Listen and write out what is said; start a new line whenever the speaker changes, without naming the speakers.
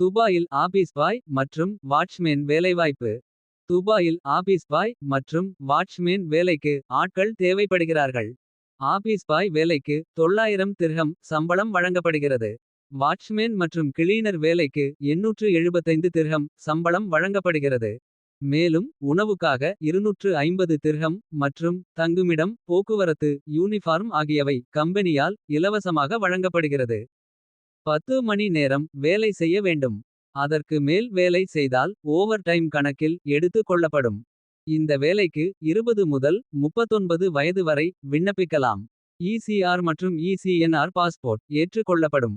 துபாயில் office boy மற்றும் watchman வேலைவாய்ப்பு. துபாயில் ஆபீஸ் பாய் மற்றும் வாட்ச்மேன் வேலைக்கு ஆட்கள் தேவைப்படுகிறார்கள். ஆபீஸ் பாய் வேலைக்கு 900 திர்ஹம் சம்பளம் வழங்கப்படுகிறது. வாட்ச்மேன் மற்றும் கிளீனர் வேலைக்கு 875 திர்ஹம் சம்பளம் வழங்கப்படுகிறது. மேலும் உணவுக்காக 250 திர்ஹம் மற்றும் தங்குமிடம் போக்குவரத்து யூனிஃபார்ம் ஆகியவை கம்பெனியால் இலவசமாக வழங்கப்படுகிறது. 10 மணி நேரம் வேலை செய்ய வேண்டும். அதற்கு மேல் வேலை செய்தால் ஓவர்டைம் கணக்கில் எடுத்து கொள்ளப்படும். இந்த வேலைக்கு 20 முதல் 39 வயது வரை விண்ணப்பிக்கலாம். ECR மற்றும் ECNR பாஸ்போர்ட் ஏற்றுக்கொள்ளப்படும்